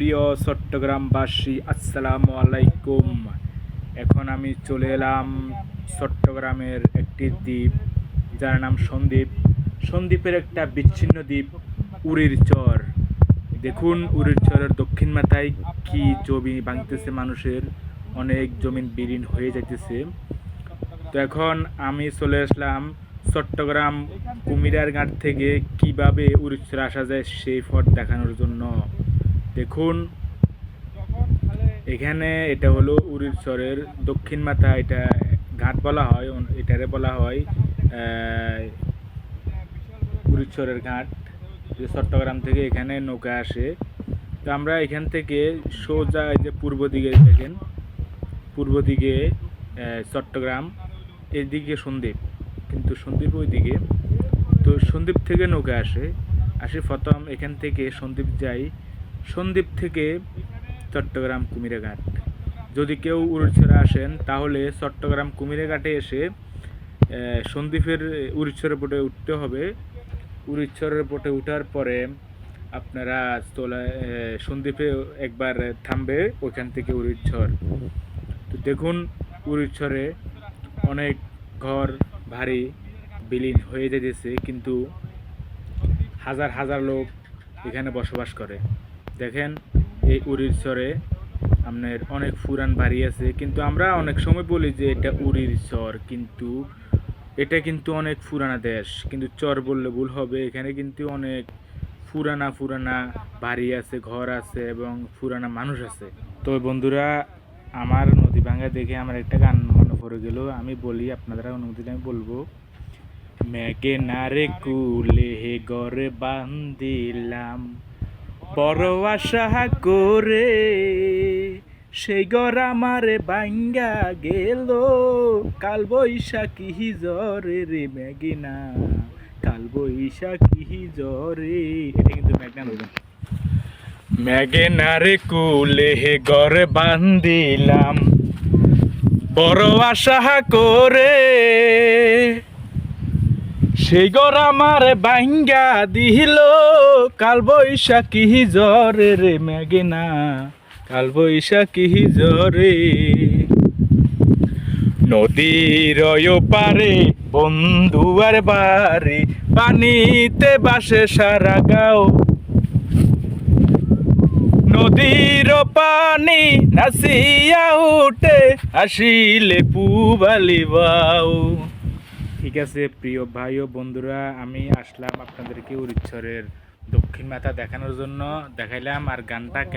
প্রিয় চট্টগ্রামবাসী, আসসালামু আলাইকুম। এখন আমি চলে এলাম চট্টগ্রামের একটি দ্বীপ, যার নাম সন্দ্বীপ। সন্দ্বীপের একটা বিচ্ছিন্ন দ্বীপ উড়ির চর। দেখুন উড়ির চরের দক্ষিণ মাথায় কি জমি ভাঙতেছে মানুষের। অনেক জমিন বিলীন হয়ে যাইতেছে। তো এখন আমি চলে আসলাম চট্টগ্রাম কুমিরার ঘাট থেকে কীভাবে উড়িষ্যার আসা যায় সেই পথ দেখানোর জন্য। দেখুন এখানে এটা হলো উড়িষ্যরের দক্ষিণ মাথা এটা ঘাট বলা হয় এটারে বলা হয় আহ, উড়িষ্যরের ঘাট যে চট্টগ্রাম থেকে এখানে নৌকা আসে। তো আমরা এখান থেকে সোজা এই যে পূর্ব দিকে দেখেন পূর্ব দিকে চট্টগ্রাম এদিকে সন্দ্বীপ কিন্তু সন্দ্বীপ ওইদিকে। তো সন্দ্বীপ থেকে নৌকা আসে আসে প্রথম এখান থেকে সন্দ্বীপ যাই সন্দ্বীপ থেকে চট্টগ্রাম কুমিরাঘাট। যদি কেউ উড়িষ্যারে আসেন, তাহলে চট্টগ্রাম কুমিরাঘাটে এসে সন্দ্বীপের উড়িষ্যার বোটে উঠতে হবে। উড়িষ্যারের বোটে উঠার পরে আপনারা তোলা সন্দ্বীপে একবার থামবে ওইখান থেকে উড়িষ্যর। তো দেখুন, উড়িষ্যরে অনেক ঘর ভারী বিলীন হয়ে যেতেছে কিন্তু হাজার হাজার লোক এখানে বসবাস করে। দেখেন, এই উড়িষ্যরে আপনার অনেক পুরান বাড়ি আছে, কিন্তু আমরা অনেক সময় বলি যে এটা উড়ির চর কিন্তু এটা কিন্তু অনেক পুরানা দেশ, কিন্তু চর বললে ভুল হবে। এখানে কিন্তু অনেক পুরানা পুরানা বাড়ি আছে, ঘর আছে এবং পুরানা মানুষ আছে। তো বন্ধুরা, আমার নদী ভাঙ্গা দেখে আমার একটা গান মনে পড়ে গেল। আমি বলি আপনারা অনুমতি আমি বলব, মেঘে নারে কুলে হে গরে বান্দিলাম বড় করে সেই ঘর আমারে বাঙ্গা গেল। কাল বৈশাখী জ্বরে রে মেঘিনা, কাল বৈশাখী জ্বরে এটা কিন্তু মেঘনা নদী মেঘে নারে কুলে হে ঘরে বান্দিলাম বড় আশা করে সেই ঘর আমার বাঙ্গা দিল। কাল বৈশাখী জ্বরে রে মেঘনা, কাল বৈশাখী জ্বরে। নদীর পারে বন্ধু আর বাড়ি, পানিতে বাসে সারা গাও। নদীর পানি নাসিয়া উঠে, আসিলে পুবালি বাউ ঠিক আছে, প্রিয় ভাই ও বন্ধুরা, আমি আসলাম আপনাদেরকে উড়িচ্ছরের দক্ষিণ মাথা দেখানোর জন্য। দেখাইলাম আর গানটা